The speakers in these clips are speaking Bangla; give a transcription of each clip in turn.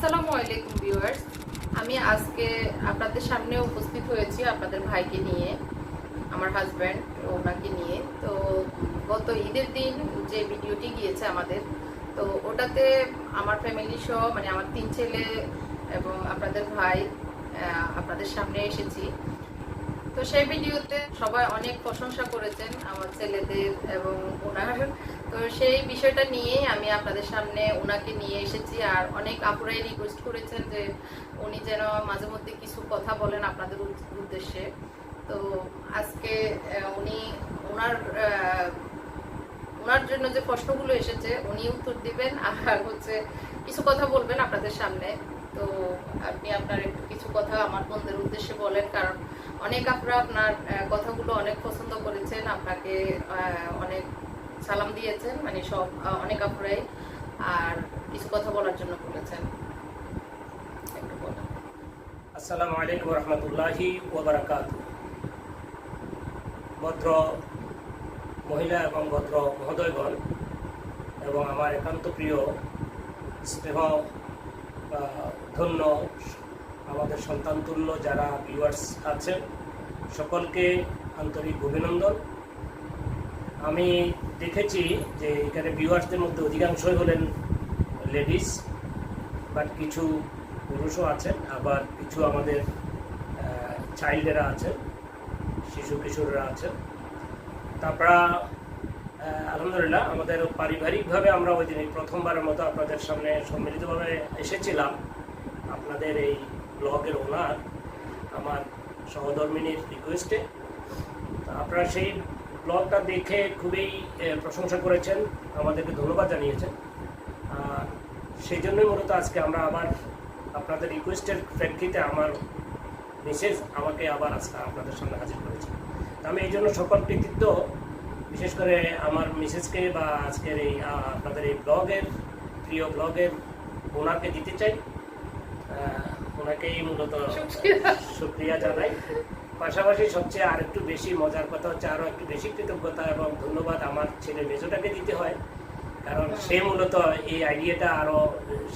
আসসালামু আলাইকুম ভিউয়ার্স। আমি আজকে আপনাদের সামনে উপস্থিত হয়েছি আপনাদের ভাইকে নিয়ে, আমার হাজব্যান্ড ওনাকে নিয়ে। তো গত ঈদের দিন যে ভিডিওটি গিয়েছে আমাদের, তো ওটাতে আমার ফ্যামিলি সহ মানে আমার তিন ছেলে এবং আপনাদের ভাই আপনাদের সামনে এসেছি। তো সেই ভিডিওতে সবাই অনেক প্রশংসা করেছেন আমার ছেলেদের এবং ওনার তো সেই বিষয়টা নিয়ে আমি আপনাদের সামনে ওনাকে নিয়ে এসেছি। আর অনেক আপুরাই রিকোয়েস্ট করেছেন যে উনি যেন মাঝে মধ্যে কিছু কথা বলেন আপনাদের উদ্দেশ্যে। তো আজকে উনি ওনার ওনার জন্য যে প্রশ্নগুলো এসেছে, উনি উত্তর দিবেন আর হচ্ছে কিছু কথা বলবেন আপনাদের সামনে। তো আপনি আপনার একটু কিছু কথা আমার বন্ধুদের উদ্দেশ্যে বলেন, কারণ অনেক আপনারা আপনার কথাগুলো অনেক পছন্দ করেছেন। আপনাকে অনেক সালাম দিয়েছেন মানে সব অনেক আপুরাই আর কিছু কথা বলার জন্য বলেছেন। আসসালামু আলাইকুম রহমতুল্লাহি ওবরাকাত ভদ্র মহিলা এবং ভদ্র মহোদয়গণ এবং আমার একান্ত প্রিয় স্নেহ ধন্য আমাদের সন্তানতুল্য যারা ভিউয়ার্স আছেন, সকলকে আন্তরিক অভিনন্দন। আমি দেখেছি যে এখানে ভিউয়ার্সদের মধ্যে অধিকাংশই হলেন লেডিস বাট কিছু পুরুষও আছেন, আবার কিছু আমাদের চাইল্ডেরা আছেন, শিশু কিশোররা আছেন। তারপরা আলহামদুলিল্লাহ, আমাদের পারিবারিকভাবে আমরা ওই দিন প্রথমবারের মতো আপনাদের সামনে সম্মিলিতভাবে এসেছিলাম। আপনাদের এই ব্লগের ওনার আমার সহধর্মিনীর রিকোয়েস্টে আপনারা সেই ব্লগটা দেখে খুবই প্রশংসা করেছেন আমাদেরকে ধন্যবাদ জানিয়েছেন। সেই জন্যই মূলত আজকে আমরা আবার আপনাদের রিকোয়েস্টের প্রেক্ষিতে আমার মিসেস আমাকে আবার আজকে আপনাদের সামনে হাজির করেছে। আমি এই জন্য সকল কৃতিত্ব বিশেষ করে আমার মিসেসকে বা আজকের এই আপনাদের এই ব্লগের প্রিয় ব্লগের ওনাকে দিতে চাই। ওনাকেই মূলত। শুক্রিয়া জানাই। পাশাপাশি সবচেয়ে আর একটু বেশি মজার কথা হচ্ছে আরও একটু বেশি কৃতজ্ঞতা এবং ধন্যবাদ আমার ছেলে মেজোটাকে দিতে হয়। কারণ সে মূলত এই আইডিয়াটা আরও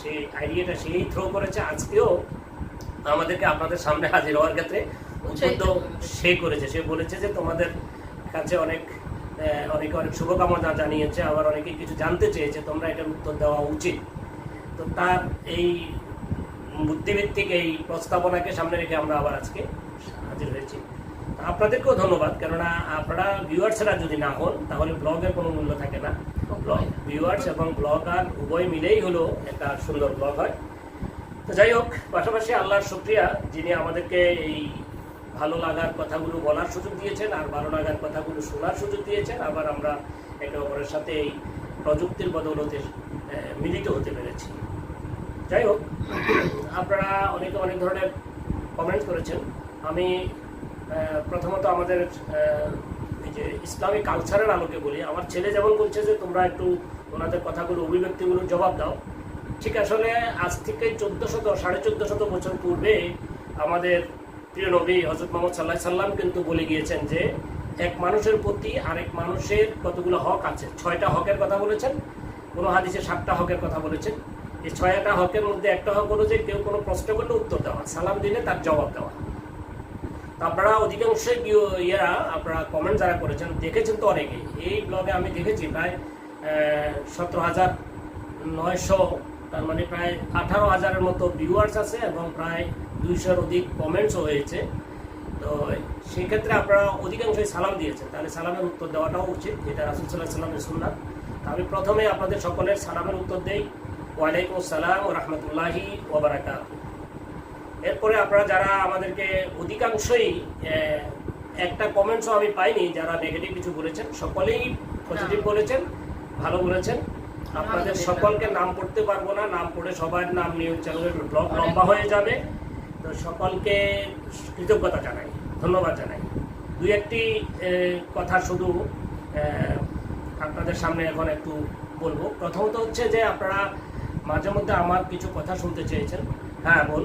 সেই আইডিয়াটা সেই থ্রো করেছে আজকেও। আমাদেরকে আপনাদের সামনে হাজির হওয়ার ক্ষেত্রে উদ্বুদ্ধ সে করেছে। সে বলেছে যে তোমাদের কাছে অনেক অনেকে অনেক শুভকামনা জানিয়েছে আবার অনেকে কিছু জানতে চেয়েছে তোমরা এটার উত্তর দেওয়া উচিত। তো তার এই বুদ্ধিভিত্তিক এই প্রস্তাবনাকে সামনে রেখে আমরা আবার আজকে হাজির হয়েছি। আপনাদেরকেও ধন্যবাদ। কেননা আপনারা ভিউয়ার্সরা যদি না হন, তাহলে ব্লগের কোনো মূল্য থাকে না। ব্লগ ভিউয়ার্স এবং ব্লগার উভয় মিলেই হলো একটা সুন্দর ব্লগ হয়। তো যাই হোক, পাশাপাশি আল্লাহর শুক্রিয়া, যিনি আমাদেরকে এই ভালো লাগার কথাগুলো বলার সুযোগ দিয়েছেন আর ভালো লাগার কথাগুলো শোনার সুযোগ দিয়েছেন, আবার আমরা একে অপরের সাথে এই প্রযুক্তির বদৌলতে মিলিত হতে পেরেছি। যাই হোক, আপনারা অনেকে অনেক ধরনের কমেন্ট করেছেন। আমি প্রথমত আমাদের যে ইসলামী কালচারের আলোকে বলি, আমার ছেলে যেমন বলছে যে তোমরা একটু ওনাদের কথাগুলো অভিব্যক্তিগুলো জবাব দাও। ঠিক আসলে আজ থেকে চোদ্দ শত সাড়ে চোদ্দ শত বছর পূর্বে আমাদের প্রিয় নবী হজরত মোহাম্মদ সাল্লাহ সাল্লাম কিন্তু বলে গিয়েছেন যে, এক মানুষের প্রতি আরেক মানুষের কতগুলো হক আছে? ছয়টা হকের কথা বলেছেন, কোনো হাদিসে সাতটা হকের কথা বলেছেন। এই ছয়টা হকের মধ্যে একটা হক হলো যে কেউ কোনো প্রশ্ন করলে উত্তর দেওয়া, সালাম দিলে তার জবাব দেওয়া। আপনারা অধিকাংশই ইয়েরা, আপনারা কমেন্ট যারা করেছেন, দেখেছেন তো অনেকে। এই ব্লগে আমি দেখেছি প্রায় সতেরো হাজার নয়শো, তার মানে প্রায় আঠারো হাজারের মতো ভিউয়ার্স আছে এবং প্রায় দুইশোর অধিক কমেন্টসও হয়েছে। তো সেক্ষেত্রে আপনারা অধিকাংশই সালাম দিয়েছেন। তাহলে সালামের উত্তর দেওয়াটাও উচিত, যেটা রাসুল সাল্লাহ সাল্লামের তো আমি প্রথমে আপনাদের সকলের সালামের উত্তর দেই। ওয়ালাইকুম আসসালাম রহমতুল্লাহি ওবরাকাত এরপরে আপনারা যারা আমাদেরকে অধিকাংশই একটা কমেন্টসও আমি পাইনি যারা নেগেটিভ কিছু বলেছেন সকলেই পজিটিভ বলেছেন ভালো বলেছেন। আপনাদের সকলকে নাম পড়তে পারব না নাম পড়ে সবার নাম নিয়ে চ্যানেলের ব্লগ লম্বা হয়ে যাবে। তো সকলকে কৃতজ্ঞতা জানাই ধন্যবাদ জানাই। দুই একটি কথা শুধু আপনাদের সামনে এখন একটু বলব। প্রথমত হচ্ছে যে আপনারা মাঝে মধ্যে আমার কিছু কথা শুনতে চেয়েছেন। হ্যাঁ বল।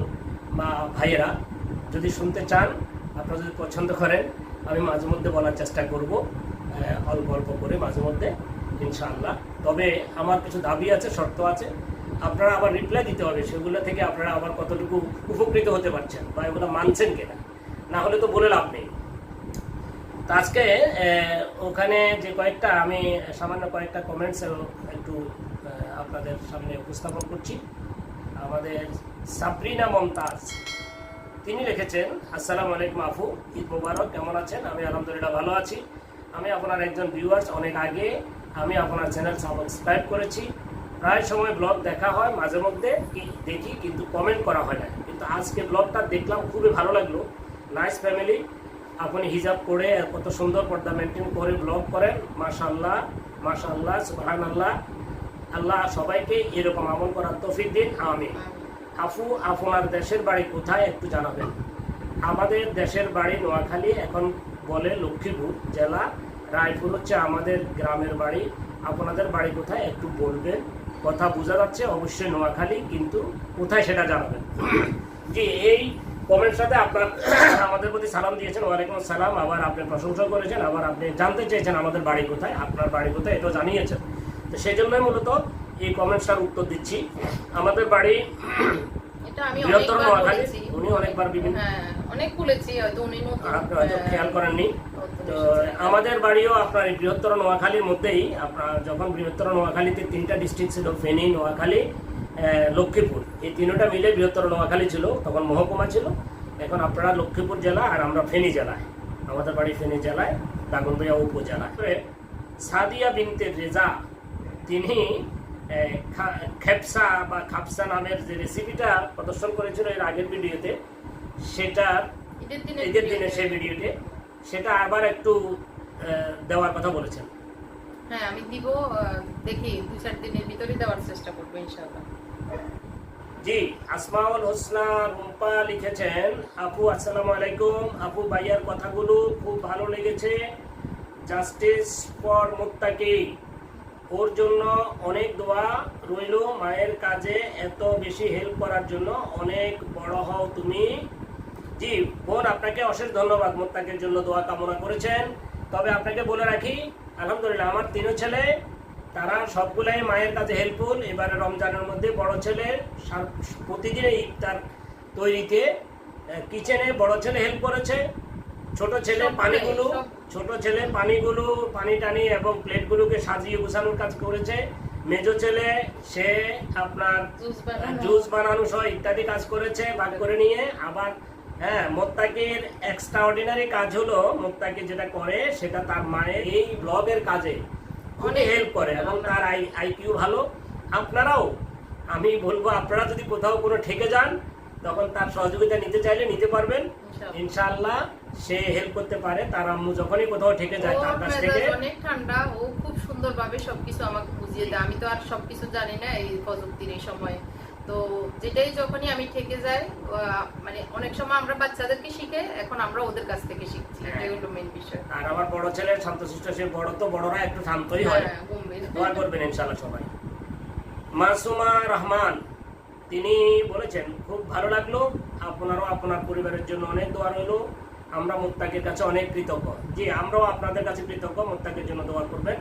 বা ভাইয়েরা, যদি শুনতে চান, আপনারা যদি পছন্দ করেন, আমি মাঝে মধ্যে বলার চেষ্টা করব। অল্প অল্প করে মাঝে মধ্যে, ইনশাআল্লাহ। তবে আমার কিছু দাবি আছে, শর্ত আছে। আপনারা আবার রিপ্লাই দিতে হবে, সেগুলো থেকে আপনারা আবার কতটুকু উপকৃত হতে পারছেন বা এগুলো মানছেন কিনা। না হলে তো বলে লাভ নেই। তো আজকে ওখানে যে কয়েকটা, আমি সামান্য কয়েকটা কমেন্টস একটু আপনাদের সামনে উপস্থাপন করছি। আমাদের সাবরিনা মমতাজ। তিনি লিখেছেন, আসসালামু আলাইকুম আফু ঈদ মুবারক, কেমন আছেন? আমি আলহামদুলিল্লাহ ভালো আছি। আমি আপনার একজন ভিউয়ার্স অনেক আগে। আমি আপনার চ্যানেল সাবস্ক্রাইব করেছি। প্রায় সময় ব্লগ দেখা হয় মাঝে মধ্যে দেখি কিন্তু কমেন্ট করা হয় না। কিন্তু আজকে ব্লগটা দেখলাম, খুবই ভালো লাগল। নাইস ফ্যামিলি আপনি হিজাব করে কত সুন্দর পর্দা মেনটেন করে ব্লগ করেন। মাশাল্লাহ মাশাল্লাহ সুবহান আল্লাহ আল্লাহ সবাইকে এরকম আমল করার তৌফিক দিন। আমি আফু আপনার দেশের বাড়ি কোথায় একটু জানাবেন। আমাদের দেশের বাড়ি নোয়াখালী, এখন বলে লক্ষ্মীপুর জেলা। রায়পুর হচ্ছে আমাদের গ্রামের বাড়ি। আপনাদের বাড়ি কোথায় একটু বলবেন। কথা বোঝা যাচ্ছে, অবশ্যই নোয়াখালী, কিন্তু কোথায় সেটা জানাবেন। জি, এই কমেন্টের সাথে আপনার আমাদের প্রতি সালাম দিয়েছেন। ওয়ালাইকুম সালাম আবার আপনি প্রশংসা করেছেন, আবার আপনি জানতে চেয়েছেন আমাদের বাড়ি কোথায়, আপনার বাড়ি কোথায়, এটাও জানিয়েছেন। তো সেই জন্যই মূলত এই কমেন্টসটার উত্তর দিচ্ছি। আমাদের বাড়ি বৃহত্তর অনেকবার নোয়াখালী উনি অনেকবার বিভিন্ন হ্যাঁ অনেক বলেছি হয়তো উনি নতুন। আপনি হয়তো হ্যাঁ, খেয়াল করেননি। তো আমাদের বাড়িও আপনার বৃহত্তর নোয়াখালীর মধ্যেই আপনার যখন বৃহত্তর নোয়াখালীতে তিনটা ডিস্ট্রিক্ট ছিল ফেনী নোয়াখালী লক্ষ্মীপুর। এই তিনটা মিলে বৃহত্তর নোয়াখালী ছিল তখন মহকুমা ছিল। এখন আপনারা লক্ষ্মীপুর জেলা আর আমরা ফেনী জেলায়। আমাদের বাড়ি ফেনী জেলায় দাগনভূঞা উপজেলা তারপরে সাদিয়া বিনতে রেজা তিনি খেপসা বা খাপসা নামের যে রেসিপিটা প্রদর্শন করেছিল এর আগের ভিডিওতে সেটা ঈদের দিনে সেই ভিডিওতে সেটা আবার একটু দেওয়ার কথা বলেছেন। হ্যাঁ আমি দিব দেখি দু চার দিনের ভিতরেই দেওয়ার চেষ্টা করব ইনশাআল্লাহ। জি আসমাউল হোসনা রুম্পা লিখেছেন আপু আসসালামু আলাইকুম। আপু ভাইয়ার কথাগুলো খুব ভালো লেগেছে। জাস্টিস ফর মুক্তাকি ওর জন্য অনেক দোয়া রইল মায়ের কাজে এত বেশি হেল্প করার জন্য। অনেক বড় হও তুমি। জি বোন আপনাকে অশেষ ধন্যবাদ মোত্তাকের জন্য দোয়া কামনা করেছেন। তবে আপনাকে বলে রাখি আলহামদুলিল্লাহ আমার তিনও ছেলে তারা সবগুলাই মায়ের কাছে হেল্পফুল এবারে রমজানের মধ্যে বড় ছেলে প্রতিদিনে ইফতার তৈরিতে কিচেনে বড় ছেলে হেল্প করেছে। ছোট ছেলে পানিগুলো ছোট ছেলে পানিগুলো পানি টানি এবং প্লেটগুলোকে সাজিয়ে গুছানোর কাজ করেছে। মেজো ছেলে সে আপনার জুস বানানো। সহ ইত্যাদি কাজ করেছে ভাগ করে নিয়ে। আবার হ্যাঁ মোত্তাকির এক্সট্রা অর্ডিনারি কাজ হলো মোত্তাকি যেটা করে সেটা তার মায়ের এই ব্লগের কাজে অনেক অনেক হেল্প করে এবং তার আই আইকিউ ভালো। আপনারাও আমি বলব আপনারা যদি কোথাও কোনো ঠেকে যান তখন তার সহযোগিতা নিতে চাইলে নিতে পারবেন। ইনশাআল্লাহ। সে হেল্প করতে পারে তার আম্মু যখনই কোথাও ঠেকে যায় তার কাছ থেকে। অনেক ঠান্ডা ও খুব সুন্দরভাবে সবকিছু আমাকে বুঝিয়ে দেয়। আমি তো আর সবকিছু জানি না এই প্রযুক্তির এই সময়। তো যেটাই যখনই আমি ঠেকে যাই মানে অনেক সময় আমরা বাচ্চাদেরকে শিখে এখন আমরা ওদের কাছ থেকে শিখছি। হ্যাঁ। এটাই হলো মেন বিষয়। আর আমার বড় ছেলে শান্তশিষ্ট সে বড় তো বড়রা একটু শান্তই হয়। হ্যাঁ, দোয়া করবেন ইনশাআল্লাহ সবাই। মাসুমা রহমান তিনি বলেছেন খুব ভালো লাগল। আপনারও আপনার পরিবারের জন্য অনেক দোয়া রইল। আমরা মোত্তাকের কাছে অনেক কৃতজ্ঞ। জি, আমরাও আপনাদের কাছে কৃতজ্ঞ। মোত্তাকের জন্য দোয়া করবেন।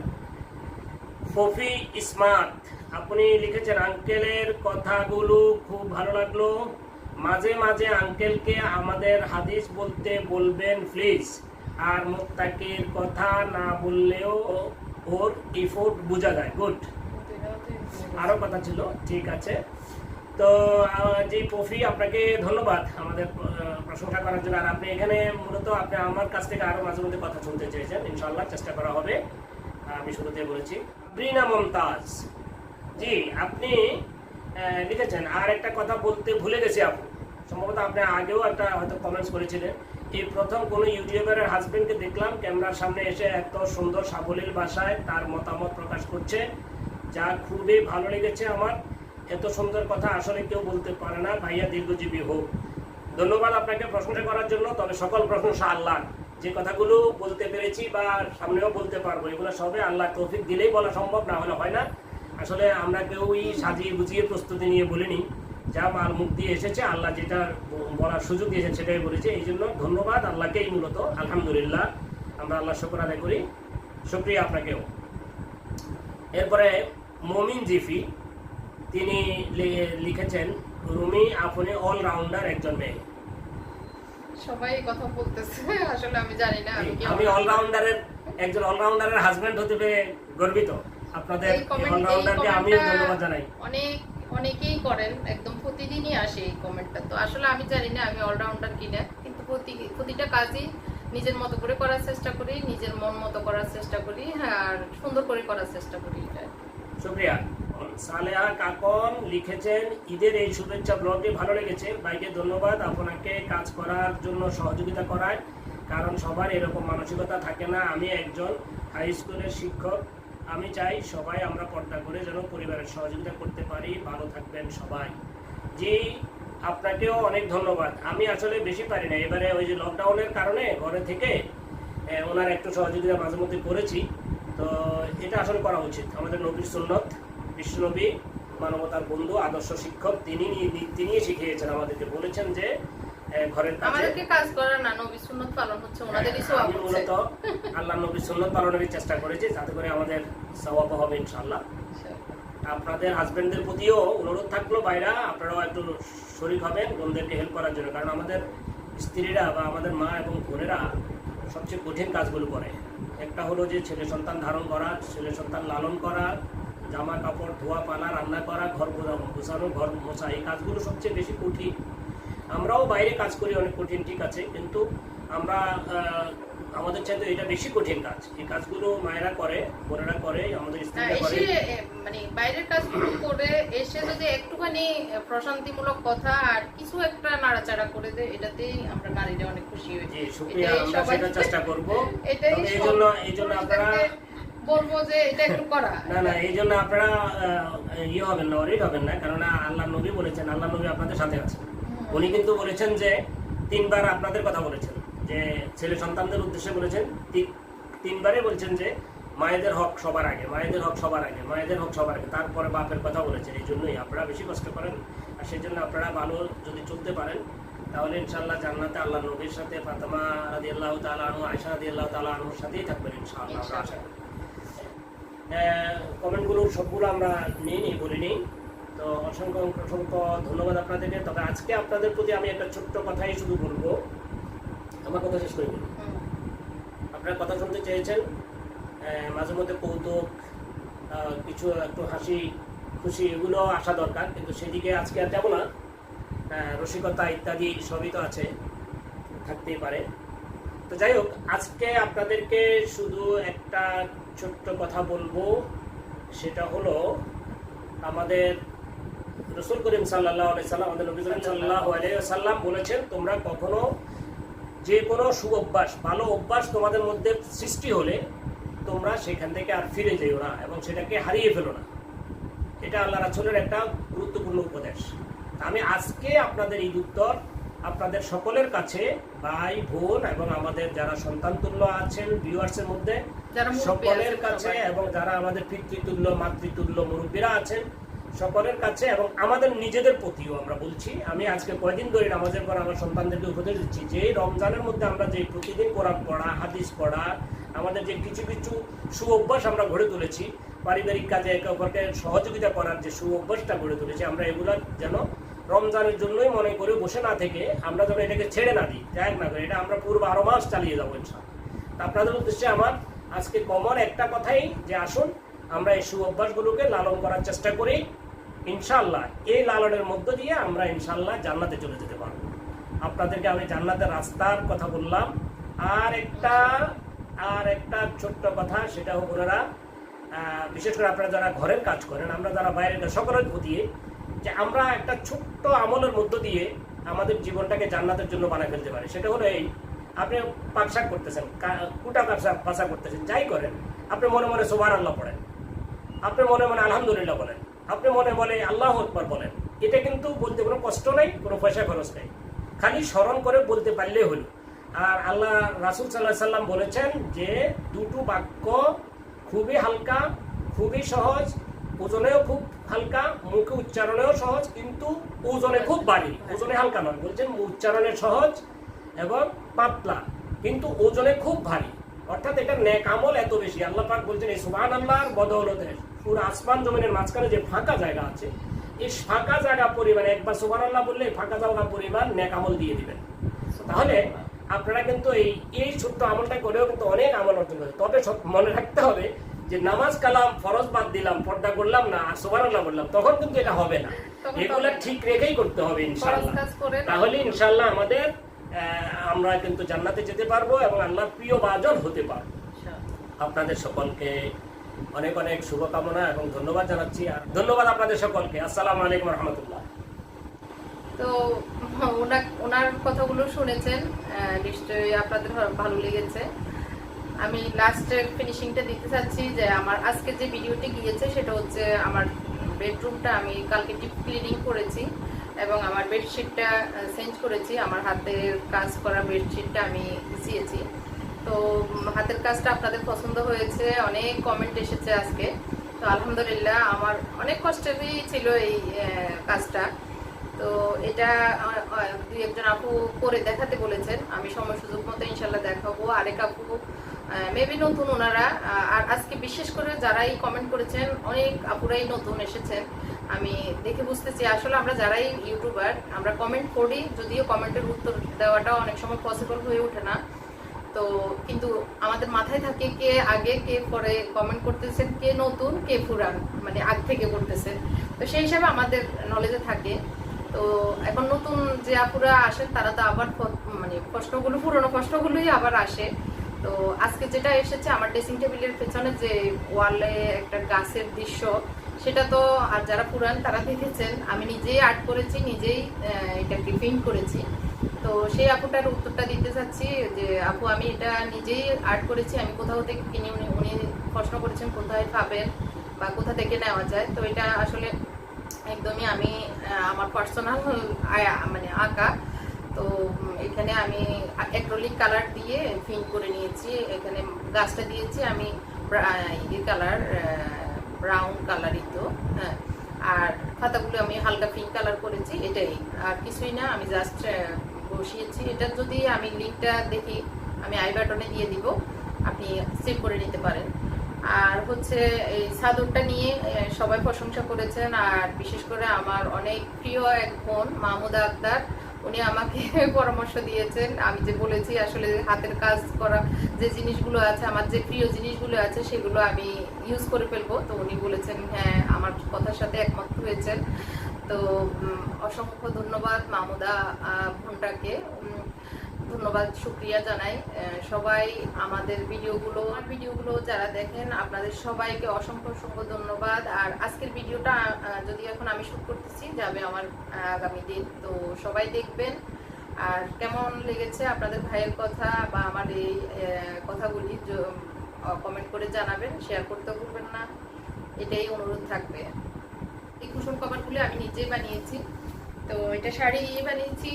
ফফি স্মার্ট আপনি লিখেছেন, আঙ্কেলের কথাগুলো খুব ভালো লাগল। মাঝে মাঝে আঙ্কেলকে আমাদের হাদিস বলতে বলবেন প্লিজ আর মোত্তাকির কথা না বললেও ওর ইফোর্ট বোঝা যায়। গুড আরও কথা ছিল। ঠিক আছে। তো যে পফি, আপনাকে ধন্যবাদ আমাদের প্রশংসা করার জন্য। আর আপনি এখানে মূলত আপনি আমার কাছ থেকে আরও মাঝে মধ্যে কথা শুনতে চেয়েছেন। ইনশাল্লাহ চেষ্টা করা হবে আমি শুরুতে বলেছি। ব্রিনা মমতাজ, জি, আপনি লিখেছেন, আর একটা কথা বলতে ভুলে গেছি আপু। সম্ভবত আপনি আগেও একটা হয়তো কমেন্টস করেছিলেন এই প্রথম কোনো ইউটিউবারের হাজবেন্ডকে দেখলাম, ক্যামেরার সামনে এসে এত সুন্দর সাবলীল ভাষায় তার মতামত প্রকাশ করছে, যা খুবই ভালো লেগেছে আমার। এত সুন্দর কথা আসলে কেউ বলতে পারে না, ভাইয়া দীর্ঘজীবী হোক। ধন্যবাদ আপনাকে প্রশংসা করার জন্য, তবে সকল প্রশংসা আল্লাহ যে কথাগুলো বলতে পেরেছি বা সামনেও বলতে পারব, এগুলো সবে আল্লাহ তৌফিক দিলেই বলা সম্ভব, না হলে হয় না। আসলে আমরা কেউই সাজিয়ে গুছিয়ে প্রস্তুতি নিয়ে বলিনি, যা মাল মুখ দিয়ে এসেছে, আল্লাহ যেটা বলার সুযোগ দিয়েছেন সেটাই বলেছে, এই জন্য ধন্যবাদ আল্লাহকেই মূলত, আলহামদুলিল্লাহ। আমরা আল্লাহ শুক্র আদায় করি, শুক্রিয়া আপনাকেও। এরপরে মমিন জিফি তিনি লিখেছেন রুমি আপনি অলরাউন্ডার একজন মেয়ে। সবাই কথা বলতেছে আসলে আমি জানি না আমি আমি অলরাউন্ডারের একজন অলরাউন্ডারের হাজবেন্ড হতে পেরে গর্বিত। আপনাদের অলরাউন্ডারকে আমি ধন্যবাদ জানাই। অনেক অনেকেই করেন একদম প্রতিদিনই আসে এই কমেন্টটা তো আসলে আমি জানি না আমি অলরাউন্ডার কিনা কিন্তু প্রতি প্রতিটা কাজই নিজের মতো করে করার চেষ্টা করি নিজের মন মতো করার চেষ্টা করি হ্যাঁ, আর সুন্দর করে করার চেষ্টা করি এটা। শুক্রিয়া সালেহা কাকন লিখেছেন, ঈদের এই শুভেচ্ছা ব্লগটি ভালো লেগেছে। ভাইকে ধন্যবাদ, আপনাকে কাজ করার জন্য সহযোগিতা করায়, কারণ সবার এরকম মানসিকতা থাকে না। আমি একজন হাই স্কুলের শিক্ষক। আমি চাই সবাই আমরা পর্দা করে যেন পরিবারের সহযোগিতা করতে পারি। ভালো থাকবেন সবাই। জি, আপনাকেও অনেক ধন্যবাদ। আমি আসলে বেশি পারি না। এবারে ওই যে লকডাউনের কারণে ঘরে থেকে ওনার একটু সহযোগিতা মাঝে মধ্যে করেছি। তো এটা আসলে করা উচিত। আমাদের নবীর সুন্নত। বিশ্বনবী মানবতার বন্ধু আদর্শ শিক্ষক তিনি তিনি শিখিয়েছেন আমাদেরকে। বলেছেন যে ঘরের আমাদেরকে কাজ করার না নবী সুন্নত পালন হচ্ছে ওনাদেরই সওয়াব হচ্ছে। মূলত আল্লাহ নবীর সুন্নত পালনের চেষ্টা করেছি যাতে করে আমাদের সওয়াব হবে ইনশাআল্লাহ। আপনাদের হাজবেন্ডদের প্রতিও অনুরোধ থাকল বাইরা আপনারাও একটু শরীর হবেন বোনদেরকে হেল্প করার জন্য কারণ আমাদের স্ত্রীরা বা আমাদের মা এবং বোনেরা সবচেয়ে কঠিন কাজগুলো করে। একটা হলো যে ছেলে সন্তান ধারণ করা ছেলে সন্তান লালন করা জামা কাপড় ধোয়া পালা রান্না করা ঘর গোছানো ঘর মোছা এই কাজগুলো সবচেয়ে বেশি কঠিন। আমরাও বাইরে কাজ করি অনেক কঠিন ঠিক আছে কিন্তু আমরা আমাদের চাইতে এটা বেশি কঠিন কাজ। এই কাজগুলো মায়েরা করে বোনেরা করে আমাদের স্ত্রীরা করে। মানে বাইরের কাজগুলো করে এসে যদি একটুখানি প্রশান্তিমূলক কথা আর কিছু একটা নাড়াচাড়া করে দেয় এটাতেই আমরা নারীরা অনেক খুশি হই। জি আমরা সেটা চেষ্টা করব। এটাই এই জন্য এই জন্য আপনারা ইয়ে উনি কিন্তু বলেছেন যে, তিনবার আপনাদের কথা বলেছেন, যে ছেলে সন্তানদের উদ্দেশ্যে বলেছেন তিনবারে যে, মায়েদের হক সবার আগে, মায়েদের হক সবার আগে, মায়েদের হক সবার আগে। তারপরে বাপের কথা বলেছেন, এই জন্যই আপনারা বেশি কষ্ট করেন। আর সেই জন্য আপনারা ভালো যদি চলতে পারেন, তাহলে ইনশাল্লাহ জান্নাতে আল্লাহ নবীর সাথে ফাতেমা রাদি আল্লাহ তালা আনু আয়সা রাদি আল্লাহ তালা সাথেই থাকবেন ইনশাআল্লাহ আশা করি। কমেন্টগুলো সবগুলো আমরা নিয়ে নিই বলিনি তো অসংখ্য অসংখ্য ধন্যবাদ আপনাদেরকে। তবে আজকে আপনাদের প্রতি আমি একটা ছোট্ট কথাই শুধু বলব। আমার কথা শেষ করে বলি। আপনারা কথা শুনতে চেয়েছেন। মাঝে মধ্যে কৌতুক কিছু একটু হাসি খুশি এগুলো আসা দরকার। কিন্তু সেদিকে আজকে আর যাব না। রসিকতা ইত্যাদি সবই তো আছে থাকতেই পারে। তো যাই হোক আজকে আপনাদেরকে শুধু একটা ছোট্ট কথা বলব। সেটা হলো, আমাদের রসুল করিম সাল্লাহ সাল্লাম, আমাদের সাল্লাহ সাল্লাম বলেছেন, তোমরা কখনো যে কোনো সু অভ্যাস, ভালো অভ্যাস তোমাদের মধ্যে সৃষ্টি হলে তোমরা সেখান থেকে আর ফিরে যেও না এবং সেটাকে হারিয়ে ফেলো না। এটা আল্লাহ রাসুলের একটা গুরুত্বপূর্ণ উপদেশ। আমি আজকে আপনাদের এই উত্তর আপনাদের সকলের কাছে ভাই বোন এবং আমাদের যারা সন্তান তুল্য আছেন ভিউয়ার্সের মধ্যে সকলের কাছে এবং যারা আমাদের পিতৃতুল্য মাতৃতুল্য মুরব্বীরা আছেন সকলের কাছে এবং আমাদের নিজেদের প্রতিও আমরা বলছি। আমি আজকে কয়দিন ধরে নামাজের পর আমার সন্তানদেরকে উপদেশ দিচ্ছি যে রমজানের মধ্যে আমরা যে প্রতিদিন কোরআন পড়া হাদিস পড়া আমাদের যে কিছু কিছু সু অভ্যাস আমরা গড়ে তুলেছি পারিবারিক কাজে একে অপরকে সহযোগিতা করার যে সু অভ্যাসটা গড়ে তুলেছি আমরা এগুলো যেন রমজানের জন্যই মনে করে বসে না থেকে আমরা যেন এটাকে ছেড়ে না দিই ত্যাগ না করি এটা আমরা পুরো বারো মাস চালিয়ে যাব ইনশাল্লাহ আপনাদের উদ্দেশ্যে আমার আজকে কমন একটা কথাই যে আসুন, আমরা এই সু অভ্যাসগুলোকে লালন করার চেষ্টা করি ইনশাল্লাহ এই লালনের মধ্য দিয়ে আমরা ইনশাল্লাহ জান্নাতে চলে যেতে পারব। আপনাদেরকে আমি জান্নাতের রাস্তার কথা বললাম। আর একটা আর একটা ছোট্ট কথা, সেটা ওনারা বিশেষ করে আপনারা যারা ঘরের কাজ করেন, আমরা যারা বাইরের কাজ, সকলের দিয়ে যে আমরা একটা ছোট্ট আমলের মধ্য দিয়ে আমাদের জীবনটাকে জান্নাতের জন্য বানায় ফেলতে পারি। সেটা হলো এই, আপনি পাক শাক করতেছেন কুটা কাঁচা পাশা করতেছেন, যাই করেন, আপনি মনে মনে সোবার আল্লাহ পড়েন, আপনি মনে মনে আলহামদুলিল্লাহ বলেন, আপনি মনে মনে আল্লাহ আকবর বলেন, এটা কিন্তু বলতে কোনো কষ্ট নেই, কোনো পয়সা খরচ নেই। খালি স্মরণ করে বলতে পারলেই হলো। আর আল্লাহ রাসুল সাল্লাহ সাল্লাম বলেছেন যে দুটো বাক্য খুবই হালকা, খুবই সহজ ওজনেও খুব হালকা, মুখে উচ্চারণেও সহজ, কিন্তু ওজনে খুব ভারী ওজনে হালকা নয়, বলছেন উচ্চারণে সহজ এবং পাতলা, কিন্তু ওজনে খুব ভারী। অর্থাৎ এটা ন্যাক আমল এত বেশি। আল্লাহ পাক বলছেন, এই সুবহান আল্লাহর বদৌলতে পুরো আসমান জমিনের মাঝখানে যে ফাঁকা জায়গা আছে, এই ফাঁকা জায়গা পরিমাণ, একবার সুবান আল্লাহ বললে ফাঁকা জায়গা পরিমাণ ন্যাক আমল দিয়ে দিবেন। তাহলে আপনারা কিন্তু এই এই ছোট্ট আমলটা করেও কিন্তু অনেক আমল অর্জন করে তবে মনে রাখতে হবে যে নামাজ কালাম ফরজ বাদ দিলাম পর্দা করলাম না আর আল্লাহ বললাম তখন কিন্তু এটা হবে না। এগুলো ঠিক রেখেই করতে হবে না। তাহলে ইনশাআল্লাহ আমাদের আমরা কিন্তু জান্নাতে যেতে পারব এবং আল্লাহর প্রিয় বাজন হতে পারব। আপনাদের সকলকে অনেক অনেক শুভকামনা এবং ধন্যবাদ জানাচ্ছি। আর ধন্যবাদ আপনাদের সকলকে। আসসালামু আলাইকুম রহমতুল্লাহ। তো ওনার ওনার কথাগুলো শুনেছেন। নিশ্চয়ই আপনাদের ভালো লেগেছে। আমি লাস্টের ফিনিশিংটা দিতে চাচ্ছি যে আমার আজকে যে ভিডিওটি গিয়েছে, সেটা হচ্ছে আমার বেডরুমটা আমি কালকে ডিপ ক্লিনিং করেছি এবং আমার বেডশিটটা চেঞ্জ করেছি। আমার হাতের কাজ করা বেডশিটটা আমি গুছিয়েছি। তো হাতের কাজটা আপনাদের পছন্দ হয়েছে, অনেক কমেন্ট এসেছে আজকে। তো আলহামদুলিল্লাহ, আমার অনেক কষ্টেরই ছিল এই কাজটা। তো এটা দুই একজন আপু করে দেখাতে বলেছেন। আমি সময় সুযোগ মতো ইনশাল্লাহ দেখাবো। আরেক আপু মেবি নতুন ওনারা আর আজকে বিশেষ করে যারাই কমেন্ট করেছেন, অনেক আপুরাই নতুন এসেছেন। আমি দেখে বুঝতেছি, আসলে আমরা যারাই ইউটিউবার আমরা কমেন্ট করি, যদিও কমেন্টের উত্তর দেওয়াটা অনেক সময় পসিবল হয়ে ওঠে না। তো কিন্তু আমাদের মাথায় থাকে কে আগে, কে পরে কমেন্ট করতেছেন, কে নতুন, কে পুরান মানে আগ থেকে করতেছে। তো সেই হিসাবে আমাদের নলেজে থাকে। তো এখন নতুন যে আপুরা আসেন, তারা তো আবার মানে প্রশ্নগুলো, পুরনো প্রশ্নগুলোই আবার আসে। তো আজকে যেটা এসেছে আমার ড্রেসিং টেবিলের পেছনে যে ওয়ালে একটা গাছের দৃশ্য, সেটা তো আর যারা পুরান তারা দেখেছেন। আমি নিজেই আর্ট করেছি, নিজেই এটাকে পেইন্ট করেছি। তো সেই আপুটার উত্তরটা দিতে চাচ্ছি যে, আপু, আমি এটা নিজেই আর্ট করেছি, আমি কোথাও থেকে কিনে, উনি উনি প্রশ্ন করেছেন কোথায় পাবেন বা কোথা থেকে নেওয়া যায়। তো এটা আসলে একদমই আমি আমার পার্সোনাল মানে আঁকা। তো এখানে আমি অ্যাক্রোলিক কালার দিয়ে ফিন করে নিয়েছি। এখানে গাছটা দিয়েছি আমি ইয়ে কালার ব্রাউন কালারই তো হ্যাঁ। আর খাতাগুলো আমি হালকা পিঙ্ক কালার করেছি, এটাই। আর কিছুই না, আমি জাস্ট বসিয়েছি। এটা যদি আমি লিঙ্কটা দেখি, আমি আই বাটনে দিয়ে দিব, আপনি সেভ করে নিতে পারেন। আর হচ্ছে এই চাদরটা নিয়ে সবাই প্রশংসা করেছেন। আর বিশেষ করে আমার অনেক প্রিয় এক বোন, মাহমুদা আক্তার। উনি আমাকে পরামর্শ দিয়েছেন। আমি যে বলেছি, আসলে হাতের কাজ করা যে জিনিসগুলো আছে, আমার যে প্রিয় জিনিসগুলো আছে, সেগুলো আমি ইউজ করে ফেলব। তো উনি বলেছেন হ্যাঁ আমার কথার সাথে একমত হয়েছেন। তো অসংখ্য ধন্যবাদ মামুদা ভন্টাকে ধন্যবাদ, শুক্রিয়া জানাই। সবাই আমাদের ভিডিওগুলো, আমার ভিডিওগুলো যারা দেখেন, আপনাদের সবাইকে অসংখ্য অসংখ্য ধন্যবাদ। আর আজকের ভিডিওটা যদি এখন আমি শুট করতেছি, যাবে আমার আগামী দিন। তো সবাই দেখবেন। আর কেমন লেগেছে আপনাদের ভাইয়ের কথা বা আমার এই কথাগুলি কমেন্ট করে জানাবেন। শেয়ার করতে ভুলবেন না। এটাই অনুরোধ থাকবে। এই কুশন কভারগুলি আমি নিজেই বানিয়েছি। তো এটা শাড়ি বানিয়েছি।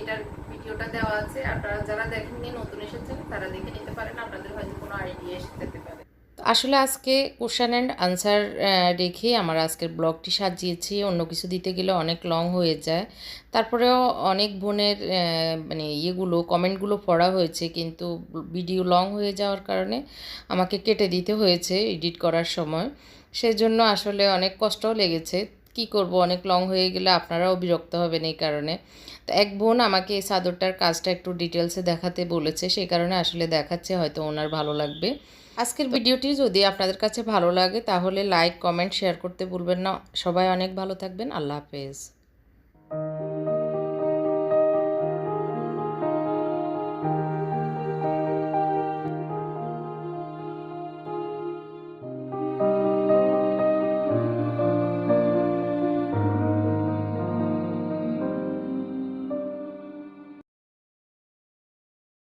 এটার ভিডিওটা দেওয়া আছে। আপনারা যারা দেখেননি, নতুন এসেছেন, তারা দেখে নিতে পারেন। আপনাদের হয়তো কোনো আইডিয়া এসে যেতে পারে। আসলে আজকে কোশ্চেন অ্যান্ড আনসার রেখে আমার আজকের ব্লগটি সাজিয়েছি। অন্য কিছু দিতে গেলে অনেক লং হয়ে যায়। তারপরেও অনেক বোনের মানে ইয়েগুলো কমেন্টগুলো পড়া হয়েছে, কিন্তু ভিডিও লং হয়ে যাওয়ার কারণে আমাকে কেটে দিতে হয়েছে এডিট করার সময়। সেজন্য আসলে অনেক কষ্টও লেগেছে। কি করব? অনেক লং হয়ে গেলে আপনারাও বিরক্ত হবেন এই কারণে। তো এক বোন আমাকে এই চাদরটার কাজটা একটু ডিটেলসে দেখাতে বলেছে সেই কারণে আসলে দেখাচ্ছে হয়তো ওনার ভালো লাগবে। আজকের ভিডিওটি যদি আপনাদের কাছে ভালো লাগে তাহলে লাইক কমেন্ট শেয়ার করতে ভুলবেন না। সবাই অনেক ভালো থাকবেন আল্লাহ হাফেজ।